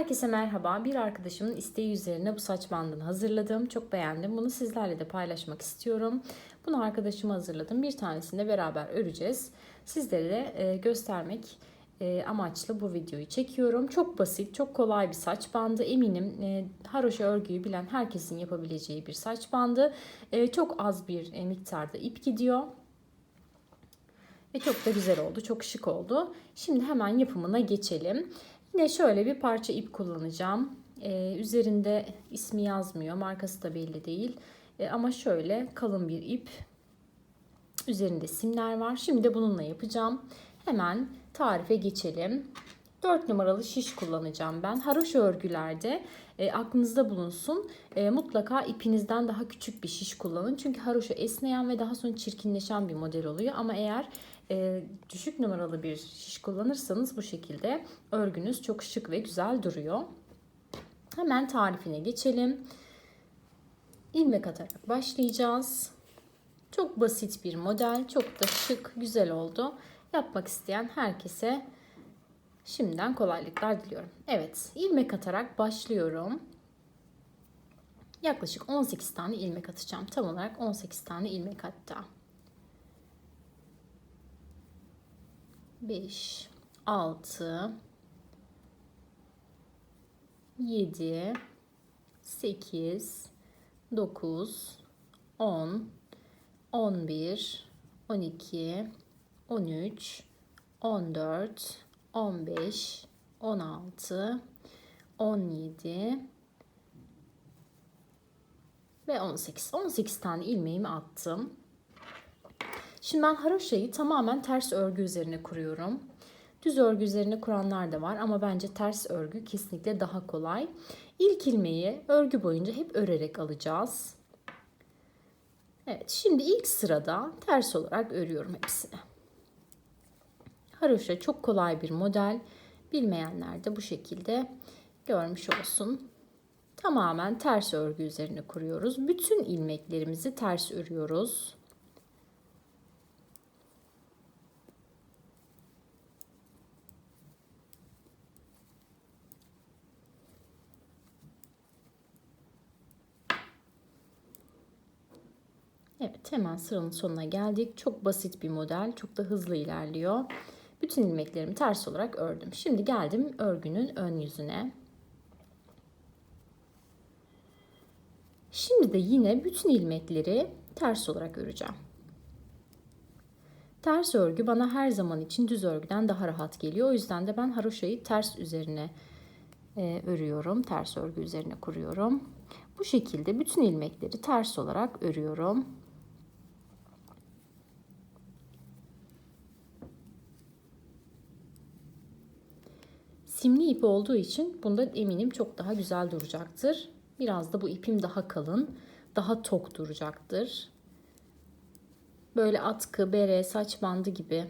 Herkese merhaba. Bir arkadaşımın isteği üzerine bu saç bandını hazırladım. Çok beğendim. Bunu sizlerle de paylaşmak istiyorum. Bunu arkadaşıma hazırladım. Bir tanesini de beraber öreceğiz. Sizlere de e, göstermek e, amaçlı bu videoyu çekiyorum. Çok basit, çok kolay bir saç bandı. Eminim e, haroşa örgüyü bilen herkesin yapabileceği bir saç bandı. Çok az bir miktarda ip gidiyor. Ve çok da güzel oldu. Çok şık oldu. Şimdi hemen yapımına geçelim. Yine şöyle bir parça ip kullanacağım. Ee, üzerinde ismi yazmıyor. Markası da belli değil. Ee, ama şöyle kalın bir ip. Üzerinde simler var. Şimdi de bununla yapacağım. Hemen tarife geçelim. 4 numaralı şiş kullanacağım ben. Haroşa örgülerde e, aklınızda bulunsun. E, mutlaka ipinizden daha küçük bir şiş kullanın. Çünkü haroşa esneyen ve daha sonra çirkinleşen bir model oluyor. Ama eğer e, düşük numaralı bir şiş kullanırsanız bu şekilde örgünüz çok şık ve güzel duruyor. Hemen tarifine geçelim. İlmek atarak başlayacağız. Çok basit bir model, çok da şık, güzel oldu. Yapmak isteyen herkese şimdiden kolaylıklar diliyorum. Evet, ilmek atarak başlıyorum. Yaklaşık 18 tane ilmek atacağım. Tam olarak 18 tane ilmek hatta. 5 6 7 8 9 10 11 12 13 14 15 16 17 ve 18. 18 tane ilmeğimi attım. Şimdi ben haroşayı tamamen ters örgü üzerine kuruyorum. Düz örgü üzerine kuranlar da var ama bence ters örgü kesinlikle daha kolay. İlk ilmeği örgü boyunca hep örerek alacağız. Evet şimdi ilk sırada ters olarak örüyorum hepsini. Haroşa çok kolay bir model. Bilmeyenler de bu şekilde görmüş olsun. Tamamen ters örgü üzerine kuruyoruz. Bütün ilmeklerimizi ters örüyoruz. Evet hemen sıranın sonuna geldik. Çok basit bir model. Çok da hızlı ilerliyor. Bütün ilmeklerimi ters olarak ördüm. Şimdi geldim örgünün ön yüzüne. Şimdi de yine bütün ilmekleri ters olarak öreceğim. Ters örgü bana her zaman için düz örgüden daha rahat geliyor. O yüzden de ben haroşayı ters üzerine e, örüyorum. Ters örgü üzerine kuruyorum. Bu şekilde bütün ilmekleri ters olarak örüyorum. Simli ip olduğu için bunda eminim çok daha güzel duracaktır. Biraz da bu ipim daha kalın, daha tok duracaktır. Böyle atkı, bere, saç bandı gibi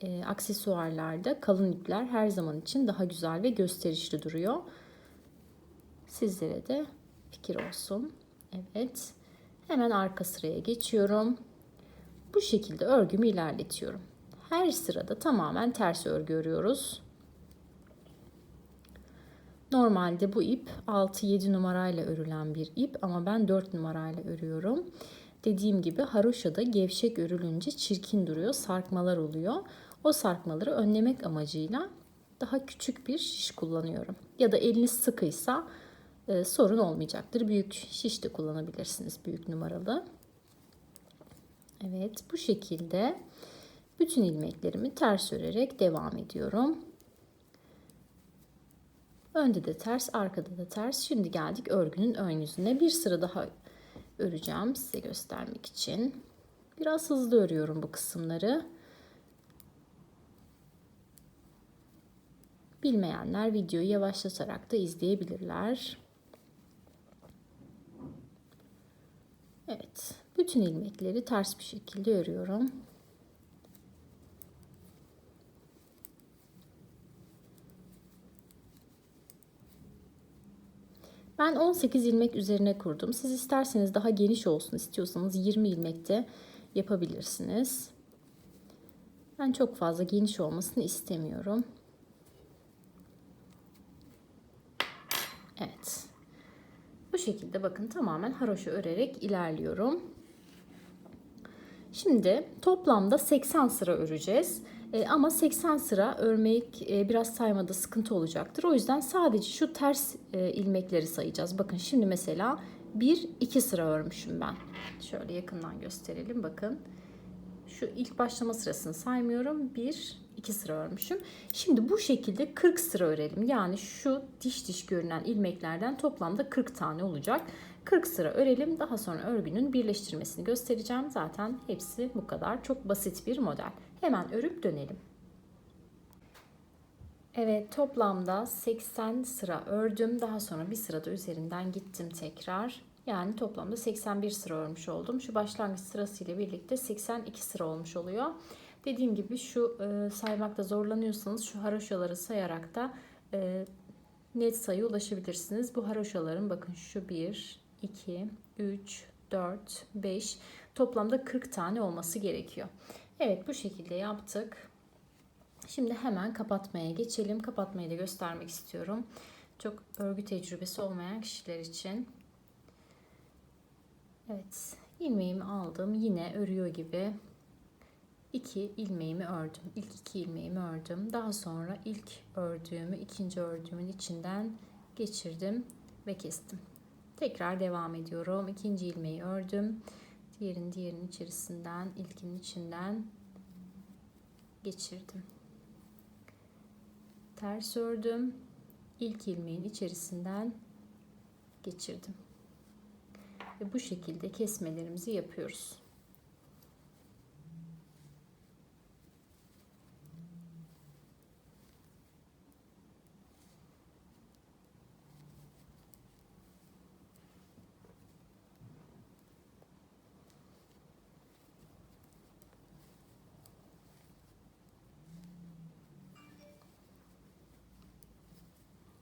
e, aksesuarlarda kalın ipler her zaman için daha güzel ve gösterişli duruyor. Sizlere de fikir olsun. Evet. Hemen arka sıraya geçiyorum. Bu şekilde örgümü ilerletiyorum. Her sırada tamamen ters örgü örüyoruz. Normalde bu ip 6-7 numarayla örülen bir ip ama ben 4 numarayla örüyorum. Dediğim gibi haroşada gevşek örülünce çirkin duruyor, sarkmalar oluyor. O sarkmaları önlemek amacıyla daha küçük bir şiş kullanıyorum. Ya da eliniz sıkıysa e, sorun olmayacaktır. Büyük şiş de kullanabilirsiniz büyük numaralı. Evet bu şekilde bütün ilmeklerimi ters örerek devam ediyorum. Önde de ters, arkada da ters. Şimdi geldik örgünün ön yüzüne. Bir sıra daha öreceğim size göstermek için. Biraz hızlı örüyorum bu kısımları. Bilmeyenler videoyu yavaşlatarak da izleyebilirler. Evet, bütün ilmekleri ters bir şekilde örüyorum. Ben 18 ilmek üzerine kurdum. Siz isterseniz daha geniş olsun istiyorsanız 20 ilmekte yapabilirsiniz. Ben çok fazla geniş olmasını istemiyorum. Evet. Bu şekilde bakın tamamen haroşa örerek ilerliyorum. Şimdi toplamda 80 sıra öreceğiz. E, ama 80 sıra örmek e, biraz saymada sıkıntı olacaktır. O yüzden sadece şu ters e, ilmekleri sayacağız. Bakın şimdi mesela 1 2 sıra örmüşüm ben. Şöyle yakından gösterelim bakın. Şu ilk başlama sırasını saymıyorum. 1 2 sıra örmüşüm. Şimdi bu şekilde 40 sıra örelim. Yani şu diş diş görünen ilmeklerden toplamda 40 tane olacak. 40 sıra örelim. Daha sonra örgünün birleştirmesini göstereceğim. Zaten hepsi bu kadar. Çok basit bir model. Hemen örüp dönelim. Evet toplamda 80 sıra ördüm. Daha sonra bir sırada üzerinden gittim tekrar. Yani toplamda 81 sıra örmüş oldum. Şu başlangıç sırası ile birlikte 82 sıra olmuş oluyor. Dediğim gibi şu e, saymakta zorlanıyorsanız şu haroşaları sayarak da e, net sayı ulaşabilirsiniz. Bu haroşaların bakın şu 1, 2, 3, 4, 5 toplamda 40 tane olması gerekiyor. Evet bu şekilde yaptık. Şimdi hemen kapatmaya geçelim. Kapatmayı da göstermek istiyorum. Çok örgü tecrübesi olmayan kişiler için. Evet ilmeğimi aldım. Yine örüyor gibi iki ilmeğimi ördüm. İlk iki ilmeğimi ördüm. Daha sonra ilk ördüğümü ikinci ördüğümün içinden geçirdim ve kestim. Tekrar devam ediyorum. İkinci ilmeği ördüm. Diğerin diğerinin içerisinden, ilkinin içinden geçirdim. Ters ördüm. İlk ilmeğin içerisinden geçirdim. Ve bu şekilde kesmelerimizi yapıyoruz.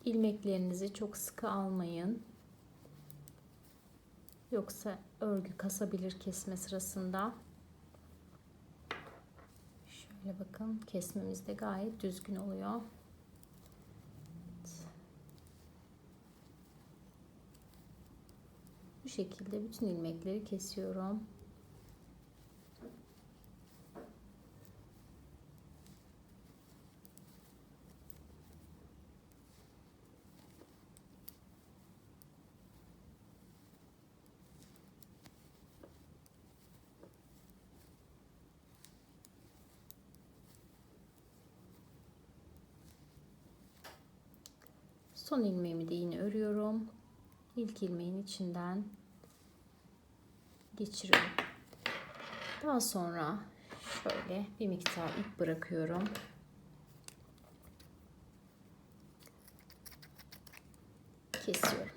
İlmeklerinizi çok sıkı almayın. Yoksa örgü kasabilir kesme sırasında. Şöyle bakın kesmemiz de gayet düzgün oluyor. Bu şekilde bütün ilmekleri kesiyorum. Son ilmeğimi de yine örüyorum. İlk ilmeğin içinden geçiriyorum. Daha sonra şöyle bir miktar ip bırakıyorum. Kesiyorum.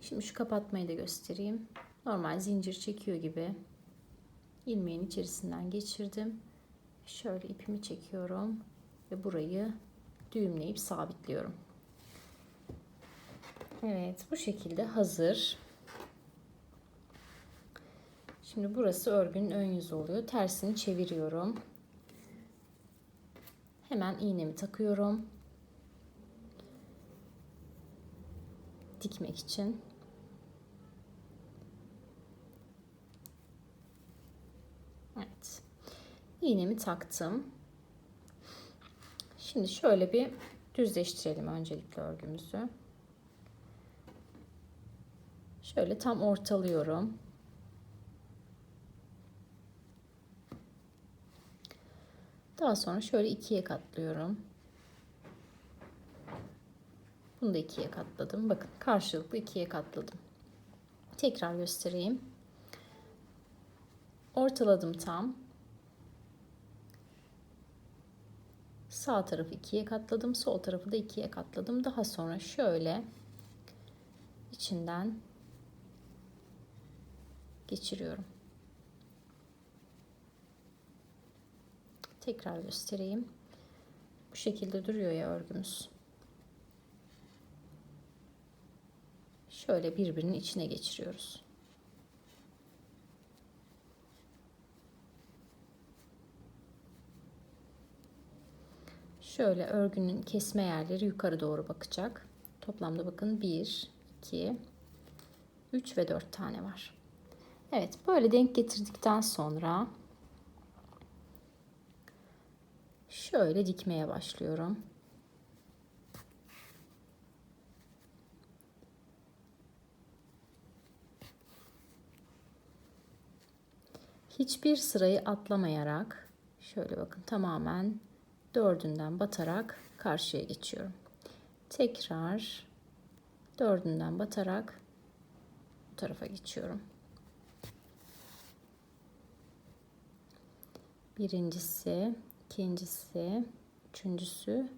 Şimdi şu kapatmayı da göstereyim. Normal zincir çekiyor gibi ilmeğin içerisinden geçirdim. Şöyle ipimi çekiyorum ve burayı düğümleyip sabitliyorum. Evet bu şekilde hazır. Şimdi burası örgünün ön yüzü oluyor. Tersini çeviriyorum. Hemen iğnemi takıyorum. Dikmek için. Evet. İğnemi taktım. Şimdi şöyle bir düzleştirelim öncelikle örgümüzü. Şöyle tam ortalıyorum. Daha sonra şöyle ikiye katlıyorum. Bunu da ikiye katladım. Bakın karşılıklı ikiye katladım. Tekrar göstereyim. Ortaladım tam. Sağ tarafı ikiye katladım. Sol tarafı da ikiye katladım. Daha sonra şöyle içinden geçiriyorum. Tekrar göstereyim. Bu şekilde duruyor ya örgümüz. Şöyle birbirinin içine geçiriyoruz. Şöyle örgünün kesme yerleri yukarı doğru bakacak. Toplamda bakın 1, 2, 3 ve 4 tane var. Evet böyle denk getirdikten sonra şöyle dikmeye başlıyorum. Hiçbir sırayı atlamayarak şöyle bakın tamamen dördünden batarak karşıya geçiyorum. Tekrar dördünden batarak bu tarafa geçiyorum. Birincisi, ikincisi, üçüncüsü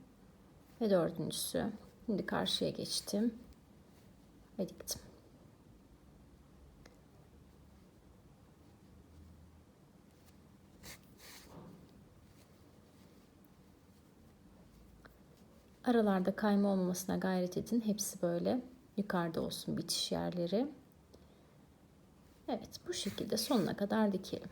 ve dördüncüsü. Şimdi karşıya geçtim ve diktim. Aralarda kayma olmamasına gayret edin. Hepsi böyle yukarıda olsun bitiş yerleri. Evet bu şekilde sonuna kadar dikelim.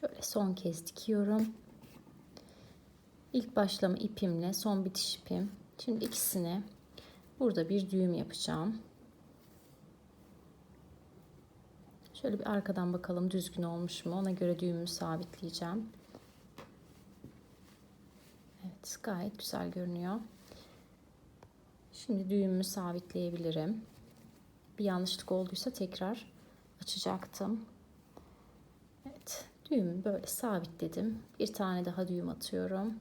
Şöyle son kez dikiyorum. İlk başlama ipimle son bitiş ipim. Şimdi ikisini burada bir düğüm yapacağım. Şöyle bir arkadan bakalım düzgün olmuş mu? Ona göre düğümü sabitleyeceğim. Evet, gayet güzel görünüyor. Şimdi düğümü sabitleyebilirim. Bir yanlışlık olduysa tekrar açacaktım. Düğümü böyle sabitledim. Bir tane daha düğüm atıyorum.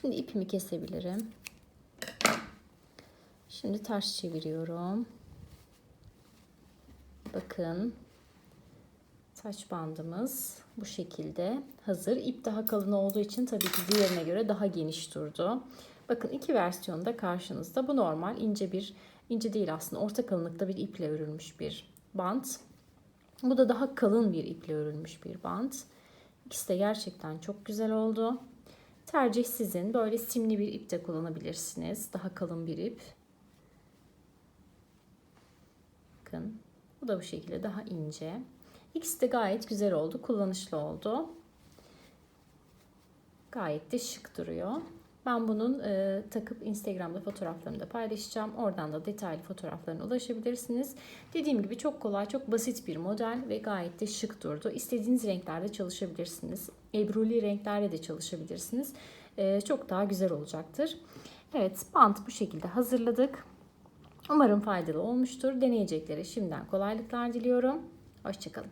Şimdi ipimi kesebilirim. Şimdi ters çeviriyorum. Bakın saç bandımız bu şekilde hazır. İp daha kalın olduğu için tabii ki diğerine göre daha geniş durdu. Bakın iki versiyonda karşınızda. Bu normal ince bir ince değil aslında orta kalınlıkta bir iple örülmüş bir bant. Bu da daha kalın bir iple örülmüş bir bant. İkisi de gerçekten çok güzel oldu. Tercih sizin. Böyle simli bir ip de kullanabilirsiniz. Daha kalın bir ip. Bakın. Bu da bu şekilde daha ince. İkisi de gayet güzel oldu. Kullanışlı oldu. Gayet de şık duruyor. Ben bunun e, takıp Instagram'da fotoğraflarını da paylaşacağım. Oradan da detaylı fotoğraflarına ulaşabilirsiniz. Dediğim gibi çok kolay, çok basit bir model ve gayet de şık durdu. İstediğiniz renklerde çalışabilirsiniz. Ebruli renklerle de çalışabilirsiniz. E, çok daha güzel olacaktır. Evet, bant bu şekilde hazırladık. Umarım faydalı olmuştur. Deneyeceklere şimdiden kolaylıklar diliyorum. Hoşçakalın.